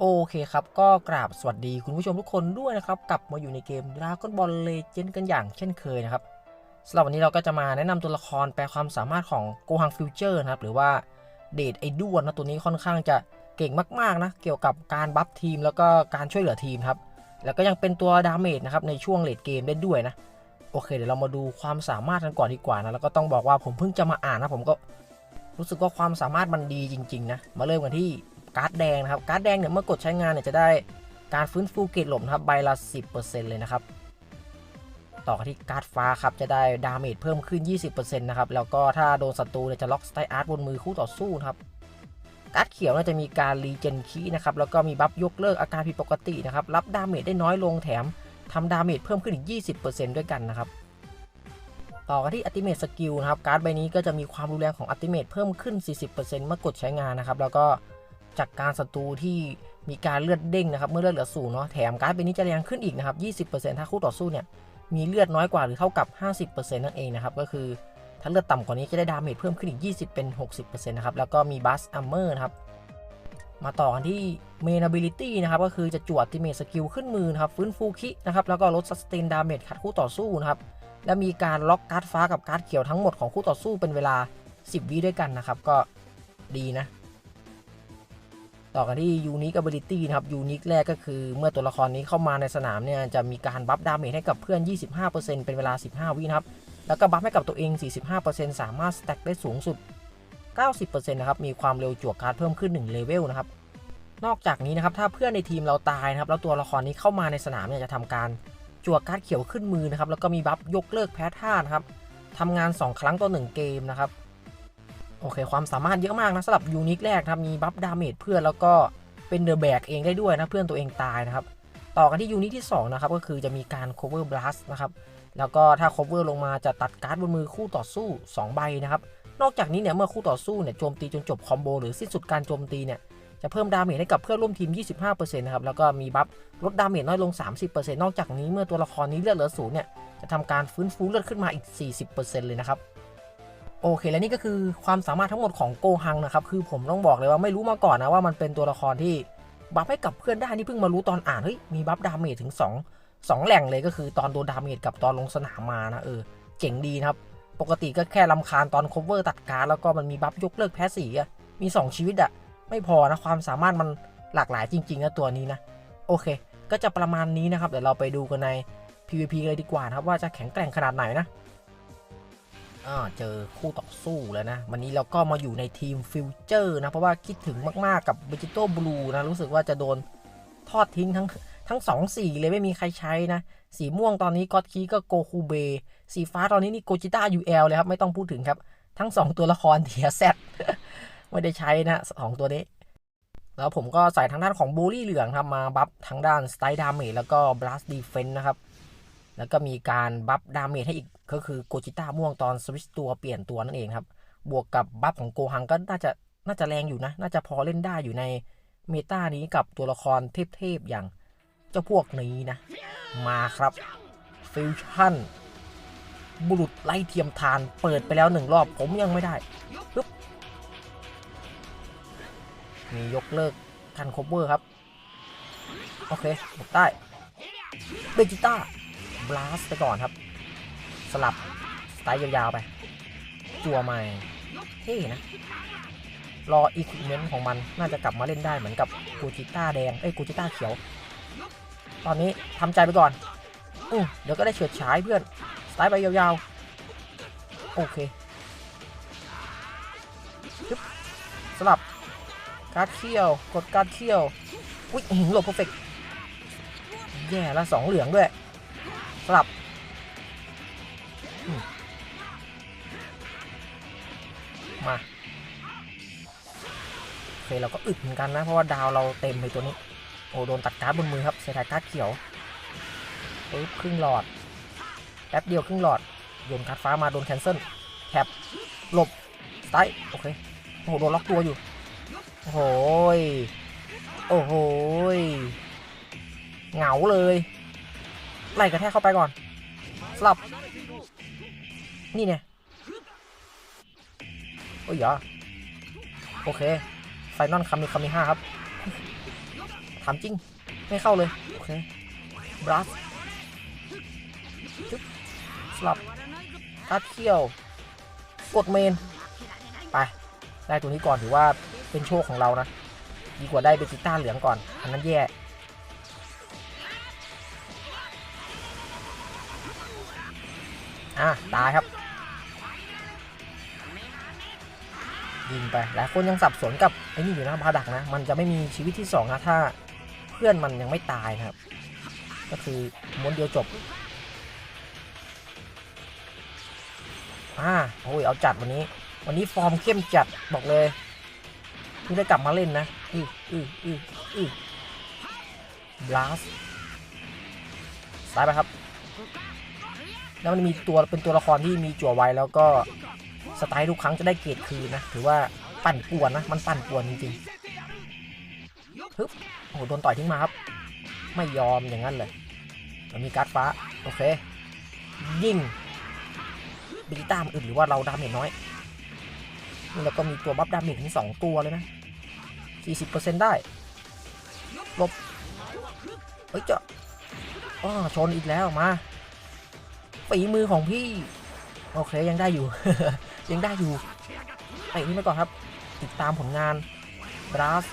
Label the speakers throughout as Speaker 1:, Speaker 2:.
Speaker 1: โอเคครับ ก็กราบสวัสดีคุณผู้ชมทุกคนด้วยนะครับ กลับมาอยู่ในเกม Dragon Ball Legend กันอย่างเช่นเคยนะครับสำหรับวันนี้เราก็จะมาแนะนำตัวละครแปลความสามารถของ Gohan Future นะครับ หรือว่าเดทไอด้วนนะตัวนี้ค่อนข้างจะเก่งมาก ๆ นะ เกี่ยวกับการบัฟทีมแล้วก็การช่วยเหลือทีมครับ แล้วก็ยังเป็นตัวดาเมจนะครับในช่วงเลดเกมได้ด้วยนะ โอเค เดี๋ยวเรามาดูความสามารถกันก่อนดีกว่านะ แล้วก็ต้องบอกว่าผมเพิ่งจะมาอ่านนะผมก็รู้สึกว่าความสามารถมันดีจริง ๆ นะ มาเริ่มกันที่ การ์ดแดงนะครับ การ์ดแดงเนี่ยเมื่อกดใช้งานเนี่ยจะได้การฟื้นฟูเกรดหลบนะครับใบละ 10%เลยนะครับ ต่อที่การ์ดฟ้าครับจะได้ดาเมจเพิ่มขึ้น 20%นะครับแล้วก็ถ้าโดนศัตรูเนี่ยจะล็อกสไตอาร์ตบนมือคู่ต่อสู้ครับการ์ดเขียวเนี่ยจะมีการรีเจนคีนะครับแล้วก็มีบัฟยกเลิกอาการผิดปกตินะครับรับดาเมจได้น้อยลงแถมทำดาเมจเพิ่มขึ้นอีก 20%ด้วยกันนะครับต่อกันที่ Ultimate Skill นะครับการ์ดใบนี้ก็จะมีความรุนแรงของ Ultimate เพิ่มขึ้น 40%เมื่อกดใช้งานนะครับ แล้วก็ จากการศัตรูที่มีการเลือดเด้งนะครับเมื่อเลือดเหลือศูนย์เนาะแถมการ์ดใบนี้จะแรงขึ้นอีกนะครับ 20%ถ้าคู่ต่อสู้เนี่ยมีเลือดน้อยกว่าหรือเท่ากับ 50%นั่นเองนะครับก็คือถ้าเลือดต่ำกว่านี้จะได้ดาเมจเพิ่มขึ้นอีก 20 เป็น 60%นะครับแล้วก็มีบัสอัมเมอร์นะครับมาต่อกันที่ Main Ability นะครับก็คือจะจวด Ultimate Skill ขึ้นมือนะครับฟื้นฟูคินะครับแล้วก็ลด Sustain Damage ขัดคู่ต่อสู้นะครับและมีการล็อกการ์ดฟ้ากับการ์ดเขียวทั้งหมดของคู่ต่อสู้เป็นเวลา 10 วิด้วยกันนะครับก็ดีนะ ต่อกันที่ Unique Ability นะครับ Unique แรกก็คือเมื่อตัวละครนี้เข้ามาในสนามเนี่ยจะมีการบัฟดาเมจให้กับเพื่อน 25%เป็นเวลา 15 วินะครับ แล้วก็บัฟให้กับตัวเอง 45%สามารถสแต็กได้สูงสุด 90%นะครับมีความเร็วจวกการ์ดเพิ่มขึ้น1เลเวลนะครับนอกจากนี้นะครับถ้าเพื่อนในทีมเราตายนะครับแล้วตัวละครนี้เข้ามาในสนามเนี่ยจะทำการจั่วการ์ดเขียวขึ้นมือนะครับแล้วก็มีบัฟยกเลิกแพ้ท่านะครับทำงาน 2 ครั้งต่อ1เกมนะครับ โอเค ความสามารถเยอะมากนะสำหรับยูนิคแรกนะครับมีบัฟดาเมจเพื่อนแล้วก็เป็นเดอะแบกเองได้ด้วยนะเพื่อนตัวเองตายนะครับ ต่อกันที่ยูนิคที่ 2 นะครับ ก็คือจะมีการ cover blast นะครับ แล้วก็ถ้า cover ลงมาจะตัดการ์ดบนมือคู่ต่อสู้ 2 ใบนะครับ นอกจากนี้เนี่ยเมื่อคู่ต่อสู้เนี่ยโจมตีจนจบคอมโบหรือสิ้นสุดการโจมตีเนี่ยจะเพิ่มดาเมจให้กับเพื่อนร่วมทีม 25%นะครับ แล้วก็มีบัฟลดดาเมจน้อยลง 30%นอกจากนี้เมื่อตัวละครนี้เลือดเหลือศูนย์เนี่ยจะทำการฟื้นฟูเลือดขึ้นมาอีก 40%เลยนะครับ โอเค และนี่ก็คือความสามารถทั้งหมดของโกฮังนะครับ คือผมต้องบอกเลยว่าไม่รู้มาก่อนนะว่ามันเป็นตัวละครที่บัฟให้กับเพื่อนได้นี่เพิ่งมารู้ตอนอ่านเฮ้ยมีบัฟดาเมจถึง 2 2 แหล่งเลยก็คือตอนโดนดาเมจกับตอนลงสนามมานะเออเจ๋งดีนะครับ ปกติก็แค่ลำคาญตอน cover ตัดการแล้วก็มันมีบัฟยกเลิกแพ้สีอะมี 2 ชีวิตอะไม่พอนะความสามารถมันหลากหลายจริงๆนะตัวนี้นะ โอเค ก็จะประมาณนี้นะครับเดี๋ยวเราไปดูกันใน PVP เลยดีกว่านะครับว่าจะแข็งแกร่งขนาดไหนนะ อ่าเจอคู่ต่อสู้แล้วนะ วันนี้เราก็มาอยู่ในทีมฟิวเจอร์นะ เพราะว่าคิดถึงมากๆกับ v e g e t a l Blue นะ รู้สึกว่าจะโดนทอดทิ้งทั้งทั้งสองสีเลยไม่มีใครใช้นะ สีม่วงตอนนี้ก็อตคีก็โกคูเบ สีฟ้าตอนนี้นี่โกจิต้า UL เอลเลยครับไม่ต้องพูดถึงครับ ทั้ง 2 ตัวละครเทียแซไม่ได้ใช้นะสองตัวนี้ แล้วผมก็ใส่ทางด้านของบูลลี่เหลืองครับมาบัฟทางด้านสไตล์ดาเมจแล้วก็บลัสดีเฟนนะครับ แล้วก็มีการบัฟดาเมจให้อีกก็คือโกจิต้าม่วงตอนสวิชตัวเปลี่ยนตัวนั่นเองครับ บวกกับบัฟของโกฮังก็น่าจะน่าจะแรงอยู่นะ น่าจะพอเล่นได้อยู่ในเมตานี้กับตัวละครเทพๆอย่างเจ้าพวกนี้นะ มาครับฟิวชั่นบุรุษไล่เทียมทานเปิดไปแล้วหนึ่งรอบผมยังไม่ได้ปึ๊บมียกเลิกการคบเวอร์ครับ โอเคหมดได้เบจิต้า บลัสไปก่อนครับ สลับสไตล์ยาวๆไป จัวใหม่เท่นะ รออีควิเมนต์ของมันน่าจะกลับมาเล่นได้เหมือนกับกูจิต้าแดง เอ้ยกูจิต้าเขียว ตอนนี้ทำใจไปก่อนอือเดี๋ยวก็ได้เฉิดฉายเพื่อน สไตล์ไปยาวๆ โอเคสลับการ์ดเขี้ยว กดการ์ดเขี้ยว อุ้ยอื้อหือหลบเพอร์เฟกแย่ล้วสองเหลืองด้วย สลับมาโอเคเราก็อึดเหมือนกันนะ เพราะว่าดาวเราเต็มเลยตัวนี้ โอ้โดนตัดการ์ดบนมือครับเสียดายการ์ดเขียวปึ๊บครึ่งหลอด แป๊บเดียวครึ่งหลอด โยนการ์ดฟ้ามาโดนแคนเซิลแท็บหลบสไตล์โอเค โอ้โห โดนล็อกตัวอยู่ โอ้โหยโอ้โหยเหงาเลย ไล่กระแทกเข้าไปก่อนสลับ นี่เนี่ยโอ้ยเหรอโอเคไฟนอลคามิคามิห้าครับถามจริง ไม่เข้าเลย โอเคบลัสจึ๊บสลับตัดเขี้ยว กดเมน ไป ได้ตัวนี้ก่อนถือว่าเป็นโชคของเรานะ ดีกว่าได้เบจิต้าเหลืองก่อน อันนั้นแย่ อะตายครับ ยิงไปหลายคนยังสับสนกับไอ้นี่อยู่นะบาดักนะ มันจะไม่มีชีวิตที่สองนะถ้าเพื่อนมันยังไม่ตายนะครับ ก็คือม้วนเดียวจบอ่าโอ้ยเอาจัดวันนี้ วันนี้ฟอร์มเข้มจัดบอกเลยเพิ่งได้กลับมาเล่นนะอืออืออืออือบลัสซ้ายไปครับ แล้วมันมีตัวเป็นตัวละครที่มีจั่วไวแล้วก็สไตล์ทุกครั้งจะได้เกรดคืนนะถือว่าปั่นป่วนนะมันปั่นป่วนจริงๆฮึบโอ้โหโดนต่อยทิ้งมาครับ ไม่ยอมอย่างนั้นเลยมันมีการ์ดฟ้าโอเค ยิงบิลิต้ามอื่นหรือว่าเราดาเมจน้อยนี่แล้วก็มีตัวบัฟดาเมจถึงสองตัวเลยนะ 40%ได้ลบเฮ้ยเจ้าอ้อชนอีกแล้วมา ฝีมือของพี่โอเคยังได้อยู่ ยังได้อยู่ไปนี่ไปก่อนครับ ติดตามผลงานบราส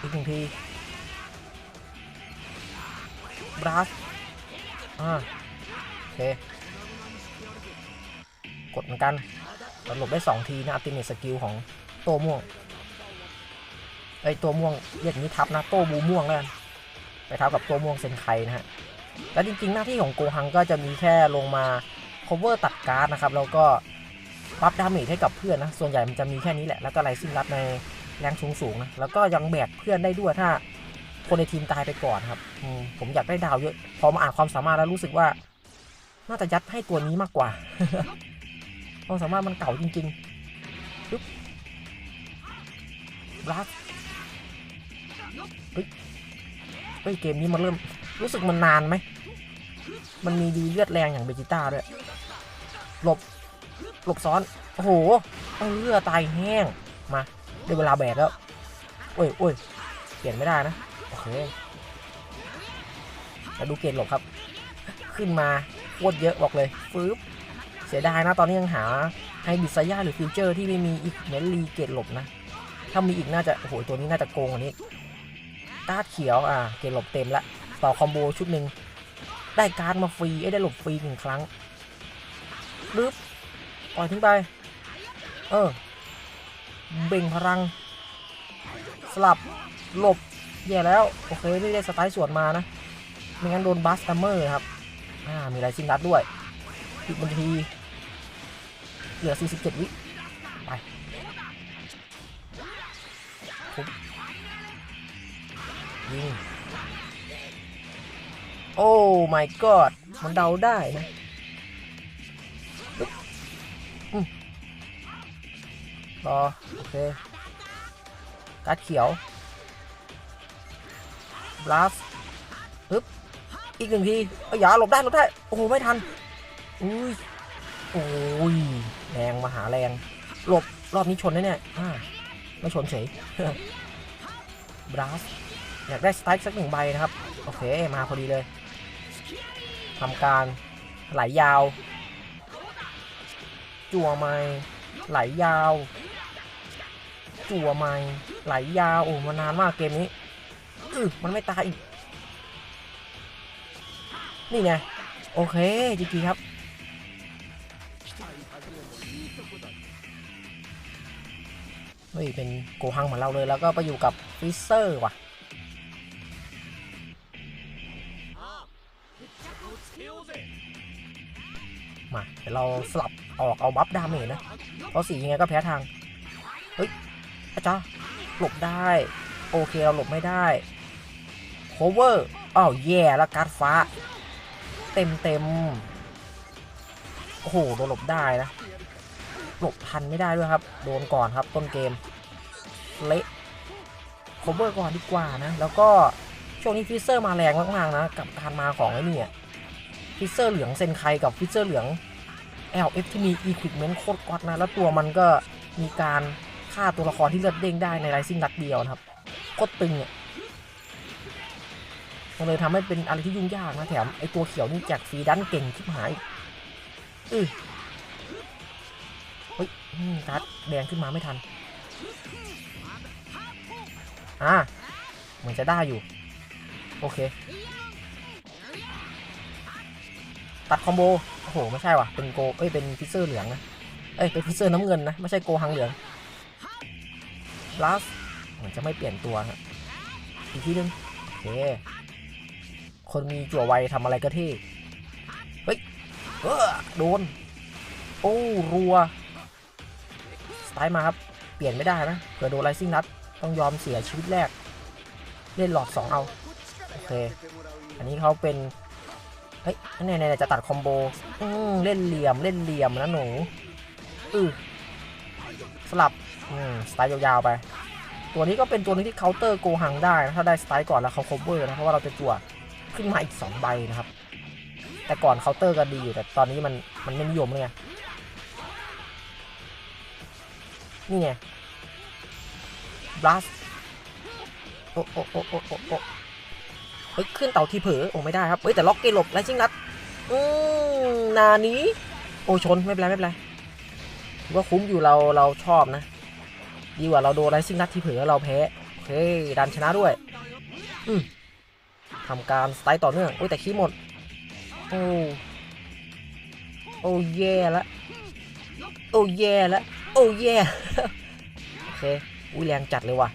Speaker 1: อีกหนึ่งทีบราสอ่าโอเค กดเหมือนกันเราหลบได้ 2 ทีนะอัติเมทสกิลของโตม่วงไอตัวม่วงเรียกนี้ทับนะ โตบูม่วงแล้วกันไปทับกับตัวม่วงเซนไคนะฮะ แล้วจริงๆ หน้าที่ของโกฮังก็จะมีแค่ลงมา cover ตัดการ์ดนะครับ แล้วก็ปั๊บดาเมจให้กับเพื่อนนะ ส่วนใหญ่มันจะมีแค่นี้แหละ แล้วก็ไลซิ่งรัดในแรงสูงสูงๆนะ แล้วก็ยังแบกเพื่อนได้ด้วยถ้าคนในทีมตายไปก่อนครับ ผมอยากได้ดาวเยอะ พอมาอ่านความสามารถแล้วรู้สึกว่า น่าจะยัดให้ตัวนี้มากกว่า ความสามารถมันเก่าจริงๆปึ๊บบลัสเฮ้ยเฮ้ยเกมนี้มันเริ่ม รู้สึกมันนานไหม มันมีดีเลือดแรงอย่างเบจิต้าด้วย หลบ หลบซ้อน โอ้โหเอาเลือดตายแห้ง มาได้เวลาแบกแล้ว โอ้ยโอ้ยเปลี่ยนไม่ได้นะ โอเคแล้วดูเกณฑ์หลบครับ ขึ้นมาโคตรเยอะบอกเลยฟืบเสียดายนะตอนนี้ยังหาไฮบิสยาหรือฟิวเจอร์ที่ไม่มีอีกเมนรีเกตหลบนะ ถ้ามีอีกน่าจะ โอ้โห ตัวนี้น่าจะโกงกว่านี้กาเขียว อ่า เกตหลบเต็มละ ต่อคอมโบชุดหนึ่งได้การ์ดมาฟรีไอ้ได้หลบฟรีหนึ่งครั้งปึ๊บปล่อยทิ้งไป เออ เบ่งพลัง สลับ หลบแย่แล้ว โอเคไม่ได้สไตล์สวนมานะ ไม่งั้นโดนบัสตัมเมอร์ครับ อ่า มีไรซิงดัดด้วยอีกบันที เหลือ 47 วิ ไปทุบยิง โอ้ my god มันเดาได้นะปึ๊บอืมรอ โอเคการ์ดเขียวบลัสปึ๊บ อีกหนึ่งทีเอ้ยอย่าหลบได้หลบได้ โอ้โห ไม่ทัน อุ้ย โอ้ย แรงมหาแรง หลบ รอบนี้ชนนะเนี่ยอ่ไม่ชนเฉยบลัสอยากได้สไตล์สักหนึ่งใบนะครับ โอเค มาพอดีเลย ทำการไหลยาว จั่วไม้ไหลยาว จั่วไม้ไหลยาวโอ้มานานมากเกมนี้อมันไม่ตายอีก นี่ไง โอเคจริงๆครับ เฮ้ย เป็นโกฮังเหมือนเราเลยแล้วก็ไปอยู่กับฟิเซอร์ว่ะ มาเดี๋ยวเราสลับออกเอาบัฟดาเมจนะเพราะสียังไงก็แพ้ทาง เฮ้ยอาจารย์หลบได้ โอเคเราหลบไม่ได้โคเวอร์อ้าวแย่แล้วการ์ดฟ้า เต็มเต็มโอ้โหโดนหลบได้นะ หลบทันไม่ได้ด้วยครับ โดนก่อนครับต้นเกม เละโคเวอร์ก่อนดีกว่านะ แล้วก็ช่วงนี้ฟิเซอร์มาแรงมากๆนะ กับการมาของไอ้นี่ ฟิเซอร์เหลืองเซนไคกับฟิเซอร์เหลือง LF ที่มี Equipment โคตรก๊อตนะ แล้วตัวมันก็มีการฆ่าตัวละครที่เลือดเด้งได้ในไรซิ่งนัดเดียวนะครับโคตรตึงอะมันเลยทำให้เป็นอะไรที่ยุ่งยากนะแถม ไอตัวเขียวนี่แจกฟรีดันเก่งชิบหายอือเฮ้ยการ์ดแดงขึ้นมาไม่ทัน อ่าเหมือนจะได้อยู่ โอเค ตัดคอมโบ โอ้โห ไม่ใช่ว่ะ เป็นโก เอ้ย เป็นฟิเซอร์เหลืองนะ เอ้ย เป็นฟิเซอร์น้ำเงินนะ ไม่ใช่โกหังเหลืองลาสเหมือนจะไม่เปลี่ยนตัวฮะอีกทีนึงโอเค คนมีจั่วไวทำอะไรก็เท่เฮ้ยเออโดน โอ้รัว สไตล์มาครับ เปลี่ยนไม่ได้นะเผื่อโดนไรซิ่งนัด ต้องยอมเสียชีวิตแรก เล่นหลอด 2 เอา โอเค อันนี้เขาเป็น เฮ้ยนไหนๆจะตัดคอมโบอืมเล่นเหลี่ยมเล่นเหลี่ยมนะหนูอือสลับอืมสไตล์ยาวๆไป ตัวนี้ก็เป็นตัวนึงที่เคาน์เตอร์โกหังได้นะถ้าได้สไตล์ก่อนแล้วเขาคอเวอร์นะเพราะว่าเราจะจั่วขึ้นมาอีก 2 ใบนะครับ แต่ก่อนเคาน์เตอร์ก็ดีอยู่แต่ตอนนี้มันมันไม่นิยมเลยไงนี่ไงบลัสโอ้โอ้โอ้โอ้โอ้โอ้ เฮ้ยขึ้นเต่าทีเผลอโอ้ไม่ได้ครับเฮ้ยแต่ล็อกเกตหลบไรชิงรัดอืมนานี้ โอ้ชนไม่เป็นไรไม่เป็นไรถือว่าคุ้มอยู่เราเราชอบนะ ดีกว่าเราโดนไรซิ่งนัดที่เผลอเราแพ้โอเคดันชนะด้วย อืมทำการสไตล์ต่อเนื่องโอ้ยแต่ขี้หมด โอ้โอ้แย่ละโอ้แย่ละโอ้แย่โอเคอุ้ยแรงจัดเลยว่ะ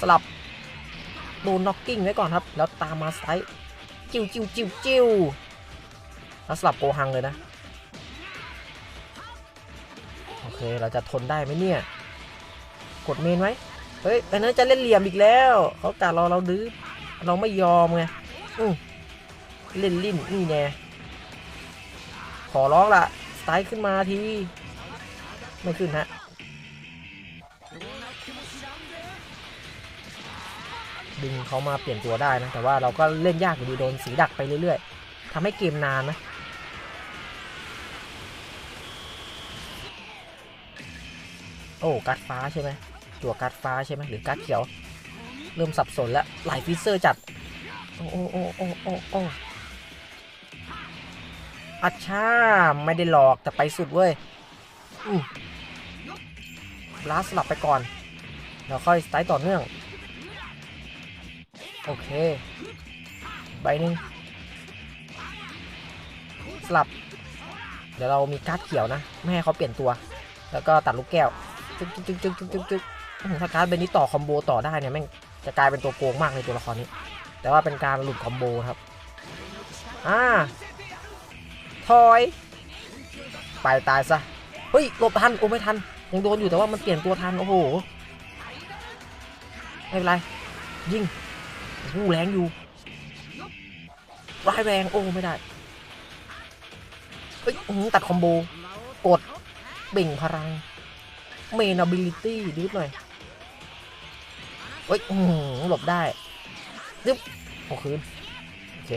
Speaker 1: สลับ โดนน็อกกิ้งไว้ก่อนครับ แล้วตามมาสไตล์จิ้วจิ้วจิ้วจิ้วแล้วสลับโกหังเลยนะ โอเค เราจะทนได้ไหมเนี่ย กดเมนไว้เฮ้ยอันนั้นจะเล่นเหลี่ยมอีกแล้ว เขากัดเราเราดื้อเราไม่ยอมไงอือเล่นลิ้นนี่แน่ขอร้องละสไตล์ขึ้นมาที ไม่ขึ้นฮะ ดึงเขามาเปลี่ยนตัวได้นะ แต่ว่าเราก็เล่นยากอยู่ดีโดนสีดักไปเรื่อยๆทำให้เกมนานนะโอ้การ์ดฟ้าใช่ไหมตัวการ์ดฟ้าใช่ไหมหรือการ์ดเขียว เริ่มสับสนแล้วหลายฟิเซอร์จัด โอ้โอ้โอ้โอ้โอ้โอ้อัชชาไม่ได้หลอกแต่ไปสุดเว้ยอืมลาสลับไปก่อน แล้วค่อยสไตล์ต่อเนื่อง โอเค ใบหนึ่งสลับ เดี๋ยวเรามีการ์ดเขียวนะ ไม่ให้เขาเปลี่ยนตัว แล้วก็ตัดลูกแก้ว จึ๊กจึ๊กจึ๊กจึ๊กจึ๊กจึ๊กอื้อหือถ้าการ์ดใบนี้ต่อคอมโบต่อได้เนี่ยแม่งจะกลายเป็นตัวโกงมากในตัวละครนี้ แต่ว่าเป็นการหลุดคอมโบครับ อ่าทอย ไปตายซะ เฮ้ยหลบทัน โอ้ไม่ทัน ยังโดนอยู่แต่ว่ามันเปลี่ยนตัวทัน โอ้โห ไม่เป็นไร ยิง หแรงอยู่ร้ายแรงโอ้ไม่ได้เฮ้ยตัดคอมโบ กดเบ่งพลังเมน ability ดื้อหน่อยเฮ้ยหลบได้ดึ๊บโอ้คืนโอเค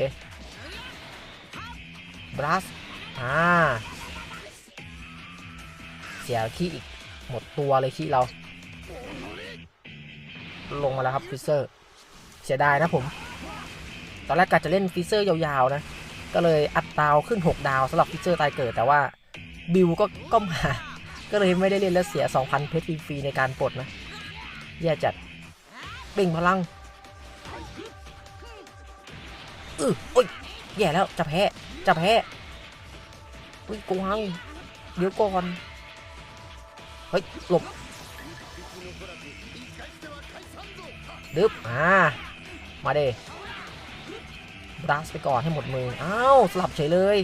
Speaker 1: บลัสอ่าเสียขี้อีก หมดตัวเลยขี้เรา ลงมาแล้วครับฟิเซอร์ เสียดายนะผม ตอนแรกกะจะเล่นฟิเซอร์ยาวๆนะ ก็เลยอัดดาวขึ้น 6 ดาวสำหรับฟิเซอร์ตายเกิด แต่ว่าบิวก็ก็มา ก็เลยไม่ได้เล่นแล้วเสีย 2,000 เพชรฟรีในการปลดนะ แย่จัดเบ่งพลังอือโอ้ยแย่แล้วจะแพ้จะแพ้อุ้ยโกหังเดี๋ยวก่อน เฮ้ย หลบดึบอ่า มาเดบลัสไปก่อนให้หมดมือ อ้าว สลับเฉยเลย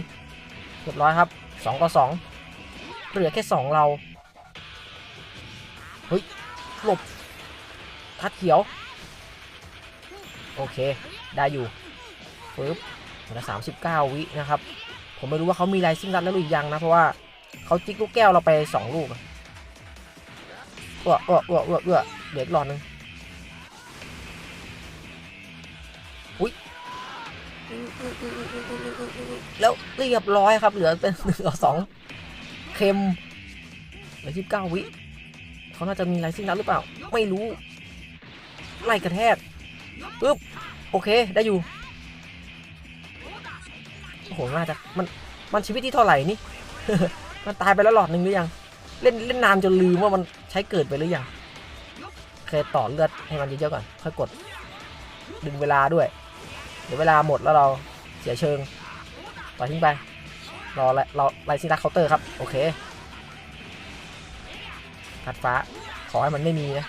Speaker 1: เรียบร้อยครับ 2 ต่อ 2 เหลือแค่ 2 เรา เฮ้ย หลบ คัดเขียว โอเค ได้อยู่ปึ๊บเหลือ39 วินะครับ ผมไม่รู้ว่าเขามีไลซิ่งรัดแล้วหรือยังนะ เพราะว่าเขาจิกลูกแก้วเราไป 2 ลูกอะเอื้อเอื้อเอื้อเอื้อเอื้อเดี๋ยวอีกรอบนึง แล้วเรียบร้อยครับ เหลือเป็นหนึ่งต่อสองเค็มเหลือที่เก้าวิเขาน่าจะมีไรซิ่งนัดหรือเปล่า ไม่รู้ไล่กระแทกปึ๊บโอเคได้อยู่โอ้โหน่าจะมันมันชีวิตที่เท่าไหร่นี่มันตายไปแล้วหลอดหนึ่งหรือยัง เล่นเล่นนานจนลืมว่ามันใช้เกิดไปหรือยังเคยต่อเลือดให้มันเยอะๆก่อนค่อยกดดึงเวลาด้วย เดี๋ยวเวลาหมดแล้วเราเสียเชิงปล่อทิ้งไปรอและรอไลซิงดักเคาน์เตอร์ครับ โอเคพัดฟ้าขอให้มันไม่มีนะ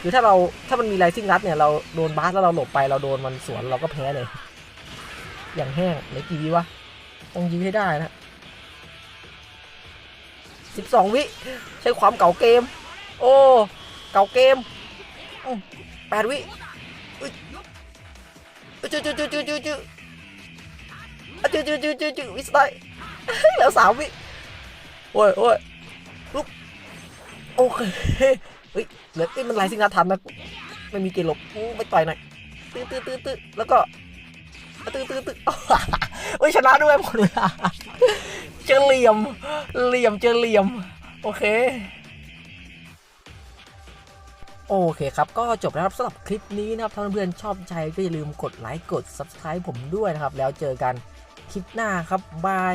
Speaker 1: คือถ้าเราถ้ามันมีไลซิ่งรัดเนี่ยเราโดนบาสแล้วเราหลบไปเราโดนมันสวนเราก็แพ้เลย อย่างแห้งเหลือกี่วิวะต้องยื้อให้ได้นะสิบสองวิ ใช้ความเก่าเกม โอ้ เก่าเกมแปดวิ จุจุจุจุจุจุจุจุจุจุจุวิสไตล์เหลือสามวิโอ้ยโอ้ยลุกโอเคเฮ้ยเหลือเอ้ยมันไลซิงรัดทันนะไม่มีเกลบอู้ไปต่อยหน่อยตื้อตื้อตื้อตื้อแล้วก็ตื้อตื้อตื้อเฮ้ยชนะด้วยหมดเลาเจอเหลี่ยมเหลี่ยมเจอเหลี่ยม โอเค โอเคครับ ก็จบแล้วครับสำหรับคลิปนี้นะครับถ้าเพื่อนๆชอบใจก็อย่าลืมกดไลค์กด Subscribe ผมด้วยนะครับ แล้วเจอกันคลิปหน้าครับบาย